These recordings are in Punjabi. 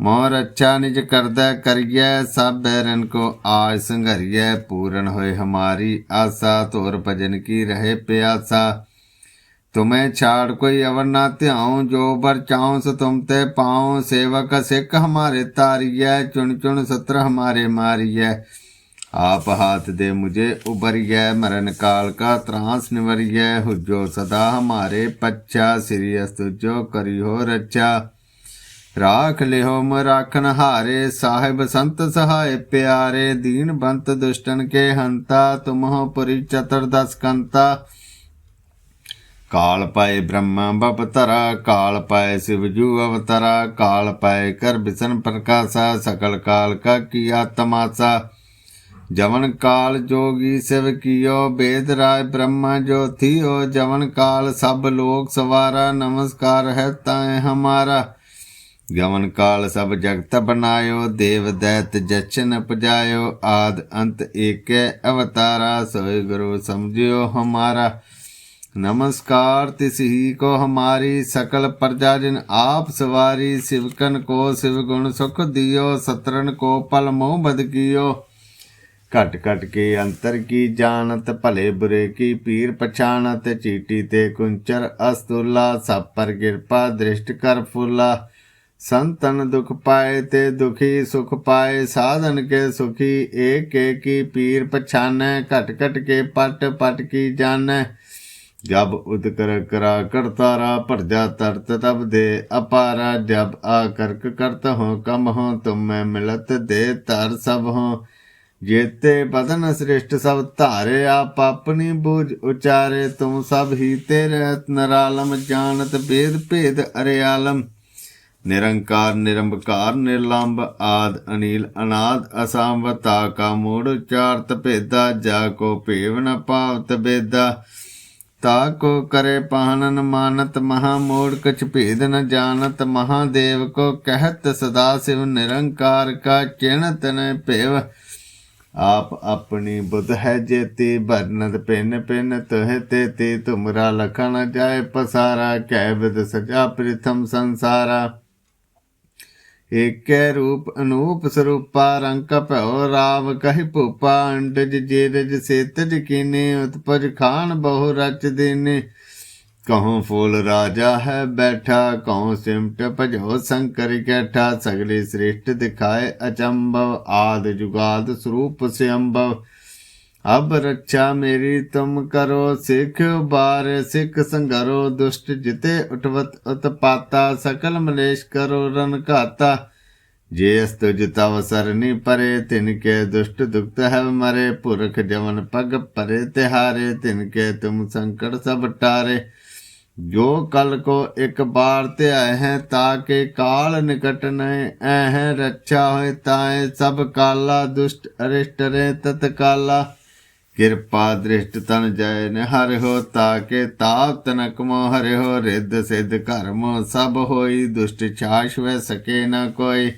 ਮੋਰ ਅੱਛਾ ਨਿਜ ਕਰਦਾ ਕਰੀਐ, ਸਭ ਬੈਰਨ ਕੋ ਆਜ ਸੰਘਰੀਐ ਪੂਰਨ ਹੋਏ ਹਮਾਰੀ ਆਸਾ ਤੋਰ ਭਜਨ ਕੀ ਰਹੇ ਪਿਆਸਾ। ਤੁਮੇ ਛਾੜ ਕੋਈ ਅਵਰ ਨਾ ਧਿਆਉ, ਜੋ ਬਰ ਚਾਉ ਸੋ ਤੁਮ ਤੇ ਪਾਉ। ਸੇਵਕ ਸਿੱਖ ਹਮਾਰੇ ਤਾਰੀਐ, ਚੁਣ ਚੁਣ ਸਤਰ ਹਮਾਰੇ ਮਾਰੀਐ। ਆਪ ਹਾਥ ਦੇ ਮੁਝੇ ਉਬਰੀਐ ਮਰਨ ਕਾਲ ਕਾ ਤਰਾਸ ਨਿਵਰੀਐ। ਹੁਜੋ ਸਦਾ ਹਮਾਰੇ ਪੱਛਾ, ਸ੍ਰੀ ਅਸਤੁਜੋ ਕਰਿਓ ਰੱਛਾ। ਰਾਖ ਲਿਓ ਮ ਰਾਖਨ ਹਾਰੇ ਸਾਹਿਬ ਸੰਤ ਸਹਾਇ ਪਿਆਰੇ ਦੀਨ ਬੰਤ ਦੁਸ਼ਟਨ ਕੇ ਹੰਤਾ ਤੁਮਹੁ ਪੁਰੀ ਚਤਰ ਦਸ ਕੰਤਾ ਕਾਲ ਪਾਏ ਬ੍ਰਹਮਾ ਬਪਤਰਾ ਕਾਲ ਪਾਏ ਸਿਵਜੂ ਅਵਤਰਾ ਕਾਲ ਪਾਏ ਕਰ ਬਿਸਨ ਪ੍ਰਕਾਸ਼ਾ ਸਕਲ ਕਾਲ ਕਾ ਕੀਆ ਤਮਾਸਾ ਜਵਨ ਕਾਲ ਜੋਗੀ ਸਿਵ ਕੀਓ ਬੇਦ ਰਾਜ ਬ੍ਰਹਮਾ ਜੋਥੀਓ ਜਵਨ ਕਾਲ ਸਭ ਲੋਕ ਸਵਾਰਾ ਨਮਸਕਾਰ ਹੈ ਤਾਏ ਹਮਾਰਾ ਗਵਨ ਕਾਲ ਸਭ ਜਗਤ ਬਨਾਇਓ ਦੇਵ ਦੈਤ ਜਚਨ ਪਜਾਇਓ ਆਦ ਅੰਤ ਏਕੈ ਅਵਤਾਰਾ ਸੋਇ ਗੁਰੂ ਸਮਝਿਓ ਹਮਾਰਾ नमस्कार तिसही को हमारी सकल प्रजा जिन आप सवारी शिवकन को शिव गुण सुख दियो सतरन को पल मोह बद कियो ਘਟ ਘਟ ਕੇ ਅੰਤਰ ਕੀ ਜਾਣਤ ਭਲੇ ਬੁਰੇ ਕੀ ਪੀਰ ਪਛਾਣਤ ਚੀਟੀ ਤੇ ਕੁੰਚਰ ਅਸਤੁਲਾ ਸਭ ਪਰ ਕਿਰਪਾ ਦ੍ਰਿਸ਼ਟ ਕਰ ਫੁੱਲਾ ਸੰਤਨ ਦੁਖ ਪਾਏ ਤੇ ਦੁਖੀ ਸੁਖ ਪਾਏ, ਸਾਧਨ ਕੇ ਸੁਖੀ, ਏਕ ਏਕੀ ਪੀਰ ਪਛਾਨੈ, ਘਟ ਘਟ ਕੇ ਪਟ ਪਟ ਕੀ ਜਾਣੈ। ਜਬ ਉਦ ਕਰਾ ਕਰਤਾਰਾ ਭਰਜਾ ਤਰਤ ਤਬ ਦੇ ਅਪਾਰਾ। ਜਬ ਆ ਕਰਕ ਕਰਤ ਹੋ, ਕਮ ਹੋ, ਤੁਮ ਮੈਂ ਮਿਲਤ ਦੇ ਤਰ ਸਭ ਹੋ। ਜੇਤੇ ਬਦਨ ਸ੍ਰਿਸ਼ਟ ਸਭ ਧਾਰੇ, ਆਪ ਆਪਣੀ ਬੂਝ ਉਚਾਰੇ। ਤੁਮ ਸਭ ਹੀ ਤੇਰੇ ਨਰਾਲਮ, ਜਾਣਤ ਬੇਦ ਭੇਦ ਅਰਿਆਲਮ। ਨਿਰੰਕਾਰ, ਨਿਰੰਬਕਾਰ, ਨਿਰਲੰਬ ਆਦ, ਅਨੀਲ, ਅਨਾਦ, ਅਸੰਵਤਾ ਕਾ ਮੂੜ ਉਚਾਰਤ ਭੇਦਾ, ਜਾ ਕੋ ਭੇਵ ਨ ਪਾਵਤ ਬੇਦਾ। ਤਾ ਕੋ ਕਰੇ ਪਾਹਨਨ ਮਾਨਤ ਮਹਾ ਮੋੜ, ਕਛ ਭੇਦ ਨ ਜਾਣਤ ਮਹਾਦੇਵ ਕੋ ਕਹਿਤ ਸਦਾ ਸਿਵ ਨਿਰੰਕਾਰ ਕਾ ਚਿਣਤ ਨ ਭੇਵ। ਆਪ ਆਪਣੀ ਬੁੱਧ ਹੈ ਜੇਤੀ ਬਰਨਤ ਪਿੰਨ ਪਿੰਨ ਤੋਹਿ ਤੇ ਤੇ ਤੁਮਰਾ ਲਖਣ ਜਾਏ ਪਸਾਰਾ ਕਹਿ ਬਿਦ ਸਜਾ ਪ੍ਰਿਥਮ ਸੰਸਾਰਾ। ਏਕੈ ਰੂਪ ਅਨੂਪ ਸਰੂਪਾ ਰੰਗ ਭਉ ਰਾਵ ਕਹਿ ਭੂਪਾ ਅੰਡਜ ਜੇਰਜ ਸੇਤਜ ਕੀਨੇ ਉਤਪਜ ਖਾਨ ਬਹੁ ਰਚ ਦੇਨੇ। ਕਹਉ ਫੂਲ ਰਾਜਾ ਹੈ ਬੈਠਾ, ਕਹਉ ਸਿਮਟ ਭਜੋ ਸੰਕਰ ਕੈਠਾ, ਸਗਲੇ ਸ੍ਰਿਸ਼ਟ ਦਿਖਾਏ ਅਚੰਭਵ, ਆਦ ਜੁਗਾਦ ਸਰੂਪ ਸਿਅੰਭਵ। ਅਬ ਰੱਛਾ ਮੇਰੀ ਤੁਮ ਕਰੋ ਸਿੱਖ, ਬਾਰ ਸਿੱਖ ਸੰਗਰੋ, ਦੁਸ਼ਟ ਜਿਤੇ ਉਠਵਤ ਉਤਪਾਤਾ, ਸਕਲ ਮਲੇਸ਼ ਕਰੋ ਰਨ ਘਾਤਾ। ਜੇ ਅਸਤ ਜਿਤਵ ਸਰਨੀ ਪਰੇ, ਤਿਨ ਕੇ ਦੁਸ਼ਟ ਦੁਖਤ ਹੈ ਮਰੇ। ਪੁਰਖ ਜਵਨ ਪਗ ਪਰੇ, ਤਿਹਾਰੇ, ਤਿਨ ਕੇ ਤੁਮ ਸੰਕਟ ਸਭ ਟਾਰੇ। ਜੋ ਕਲ ਕੋ ਇੱਕ ਬਾਰ ਤੇ ਹੈ ਹੈ ਤਾਕੇ ਕਾਲ ਨਿਕਟ ਨੈ ਐਹ ਰੱਛਾ ਹੋਏ ਤਾਏ ਸਭ ਕਾਲਾ, ਦੁਸ਼ਟ ਅਰਿਸ਼ਟ ਰੇ ਤਤਕਾਲਾ। ਕਿਰਪਾ ਦ੍ਰਿਸ਼ਟ ਤਨ ਜੈ ਨ ਹਰਿ ਹੋ ਤਾਕੇ ਤਾਪ ਤਨਕ ਮੋ ਹਰਿ ਹੋ ਰਿੱਧ ਸਿੱਧ ਕਰਮ ਸਭ ਹੋਈ, ਦੁਸ਼ਟ ਛਾਸ਼ ਵੈ ਸਕੇ ਨਾ ਕੋਈ।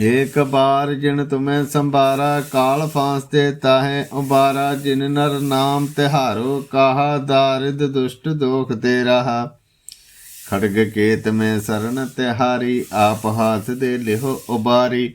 ਏਕ ਬਾਰ ਜਿਨ ਤੁਮੈ ਸੰਭਾਰਾ, ਕਾਲ ਫਾਂਸ ਤੇ ਤਾਹੇ ਉਬਾਰਾ। ਜਿਨ ਨਰ ਨਾਮ ਤਿਹਾਰੋ, ਕਾਹਾ ਦਾਰਿਦ ਦੁਸ਼ਟ ਦੋਖ ਤੇ ਰਹਾ। ਖੜਗ ਕੇਤ ਮੈਂ ਸਰਨ ਤਿਹਾਰੀ, ਆਪ ਹਾਥ ਦੇ ਲਿਹੋ ਉਬਾਰੀ।